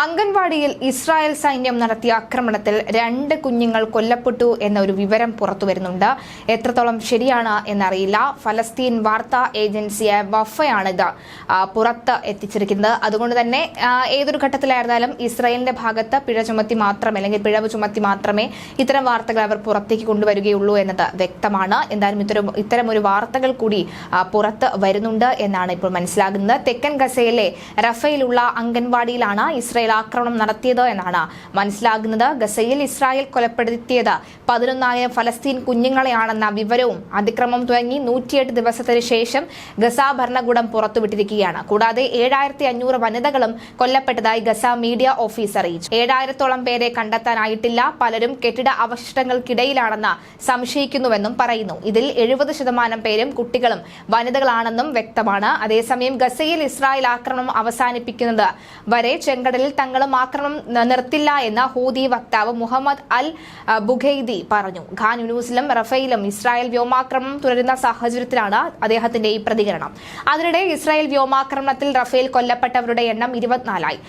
അംഗൻവാടിയിൽ Israel സൈന്യം നടത്തിയ ആക്രമണത്തിൽ രണ്ട് കുഞ്ഞുങ്ങൾ കൊല്ലപ്പെട്ടു എന്ന ഒരു വിവരം പുറത്തു വരുന്നുണ്ട്. എത്രത്തോളം ശരിയാണ് എന്നറിയില്ല. ഫലസ്തീൻ വാർത്താ ഏജൻസിയായ വഫയാണിത് പുറത്ത് എത്തിച്ചിരിക്കുന്നത്. അതുകൊണ്ട് തന്നെ ഏതൊരു ഘട്ടത്തിലായിരുന്നാലും ഇസ്രായേലിന്റെ ഭാഗത്ത് പിഴ ചുമത്തി മാത്രം അല്ലെങ്കിൽ പിഴവ് ചുമത്തി മാത്രമേ ഇത്തരം വാർത്തകൾ അവർ പുറത്തേക്ക് കൊണ്ടുവരികയുള്ളൂ എന്നത് വ്യക്തമാണ്. എന്തായാലും ഇത്തരം ഇത്തരം ഒരു വാർത്തകൾ കൂടി പുറത്ത് വരുന്നുണ്ട് എന്നാണ് ഇപ്പോൾ മനസ്സിലാകുന്നത്. തെക്കൻ ഗസയിലെ റഫയിലുള്ള അംഗൻവാടിയിലാണ് ഇസ്രായേൽ ആക്രമണം നടത്തിയത് എന്നാണ് മനസ്സിലാകുന്നത്. ഗസയിൽ ഇസ്രായേൽ കൊലപ്പെടുത്തിയത് പതിനൊന്നായിരം ഫലസ്തീൻ കുഞ്ഞുങ്ങളെയാണെന്ന വിവരവും അതിക്രമം തുടങ്ങി നൂറ്റിയെട്ട് ദിവസത്തിന് ശേഷം ഗസ ഭരണകൂടം പുറത്തുവിട്ടിരിക്കുകയാണ്. കൂടാതെ ഏഴായിരത്തി അഞ്ഞൂറ് വനിതകളും കൊല്ലപ്പെട്ടതായി ഗസ മീഡിയ ഓഫീസ് അറിയിച്ചു. ഏഴായിരത്തോളം പേരെ കണ്ടെത്താനായിട്ടില്ല. പലരും കെട്ടിട അവശിഷ്ടങ്ങൾക്കിടയിലാണെന്ന് സംശയിക്കുന്നുവെന്നും പറയുന്നു. ഇതിൽ എഴുപത് ശതമാനം പേരും കുട്ടികളും വനിതകളാണെന്നും വ്യക്തമാണ്. അതേസമയം ഗസയിൽ ഇസ്രായേൽ ആക്രമണം അവസാനിപ്പിക്കുന്നത് വരെ ചെങ്കടലിൽ തങ്ങളും ആക്രമണം നിർത്തില്ല എന്ന് ഹൂതി വക്താവ് മുഹമ്മദ് അൽ ബുഖൈദി പറഞ്ഞു. ഖാൻ യൂനൂസിലും റഫേലും ഇസ്രായേൽ വ്യോമാക്രമണം തുടരുന്ന സാഹചര്യത്തിലാണ് അദ്ദേഹത്തിന്റെ ഈ പ്രതികരണം. അതിനിടെ ഇസ്രായേൽ വ്യോമാക്രമണത്തിൽ റഫേൽ കൊല്ലപ്പെട്ടവരുടെ എണ്ണം ഇരുപത്തിനാലായി.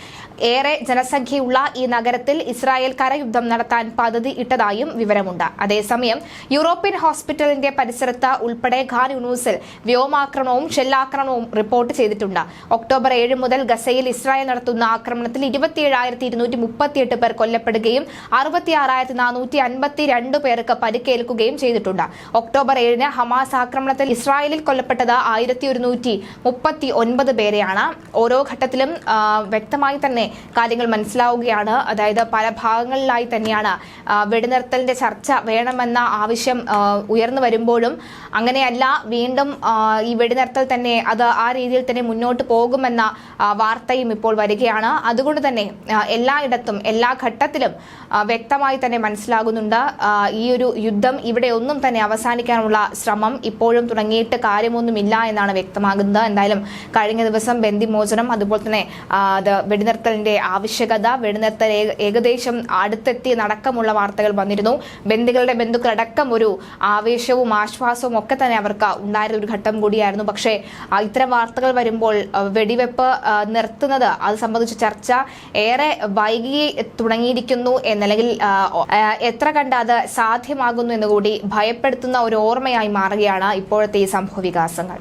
ഏറെ ജനസംഖ്യയുള്ള ഈ നഗരത്തിൽ ഇസ്രായേൽ കരയുദ്ധം നടത്താൻ പദ്ധതി ഇട്ടതായും വിവരമുണ്ട്. അതേസമയം യൂറോപ്യൻ ഹോസ്പിറ്റലിന്റെ പരിസരത്ത് ഉൾപ്പെടെ ഖാൻ യൂണൂസിൽ വ്യോമാക്രമണവും ഷെല്ലാക്രമണവും റിപ്പോർട്ട് ചെയ്തിട്ടുണ്ട്. ഒക്ടോബർ ഏഴ് മുതൽ ഗസയിൽ ഇസ്രായേൽ നടത്തുന്ന ആക്രമണത്തിൽ ഇരുപത്തിയേഴായിരത്തി ഇരുന്നൂറ്റി മുപ്പത്തിയെട്ട് പേർ കൊല്ലപ്പെടുകയും അറുപത്തിയാറായിരത്തി നാനൂറ്റി അൻപത്തിരണ്ട് പേർക്ക് പരിക്കേൽക്കുകയും ചെയ്തിട്ടുണ്ട്. ഒക്ടോബർ ഏഴിന് ഹമാസ് ആക്രമണത്തിൽ ഇസ്രായേലിൽ കൊല്ലപ്പെട്ടത് ആയിരത്തി ഒരുന്നൂറ്റി മുപ്പത്തി ഒൻപത് പേരെയാണ്. ഓരോ ഘട്ടത്തിലും വ്യക്തമായി തന്നെ കാര്യങ്ങൾ മനസ്സിലാവുകയാണ്. അതായത് പല ഭാഗങ്ങളിലായി തന്നെയാണ് വെടിനിർത്തലിന്റെ ചർച്ച വേണമെന്ന ആവശ്യം ഉയർന്നു വരുമ്പോഴും അങ്ങനെയല്ല വീണ്ടും ഈ വെടിനിർത്തൽ തന്നെ അത് ആ രീതിയിൽ തന്നെ മുന്നോട്ട് പോകുമെന്ന വാർത്തയും ഇപ്പോൾ വരികയാണ്. അതുകൊണ്ട് തന്നെ ആ, എല്ലായിടത്തും എല്ലാ ഘട്ടത്തിലും വ്യക്തമായി തന്നെ മനസ്സിലാകുന്നുണ്ട്. ഈ ഒരു യുദ്ധം ഇവിടെ ഒന്നും തന്നെ അവസാനിക്കാനുള്ള ശ്രമം ഇപ്പോഴും തുടങ്ങിയിട്ട് കാര്യമൊന്നുമില്ല എന്നാണ് വ്യക്തമാകുന്നത്. എന്തായാലും കഴിഞ്ഞ ദിവസം ബന്ദിമോചനം അതുപോലെ തന്നെ വെടിനിർത്തലിന്റെ ആവശ്യകത വെടിനിർത്തൽ ഏകദേശം അടുത്തെത്തി നടക്കമുള്ള വാർത്തകൾ വന്നിരുന്നു. ബന്ധുക്കളുടെ ബന്ധുക്കളടക്കം ഒരു ആവേശവും ആശ്വാസവും ഒക്കെ തന്നെ അവർക്ക് ഉണ്ടായിരുന്ന ഒരു ഘട്ടം കൂടിയായിരുന്നു. പക്ഷേ ഇത്തരം വാർത്തകൾ വരുമ്പോൾ വെടിവെപ്പ് നിർത്തുന്നത് അത് സംബന്ധിച്ച ചർച്ച ഏറെ വൈകി തുടങ്ങിയിരിക്കുന്നു എന്നല്ലെങ്കിൽ എത്ര കണ്ട് അത് സാധ്യമാകുന്നു എന്നുകൂടി ഭയപ്പെടുത്തുന്ന ഒരു ഓർമ്മയായി മാറുകയാണ് ഇപ്പോഴത്തെ ഈ സംഭവ വികാസങ്ങൾ.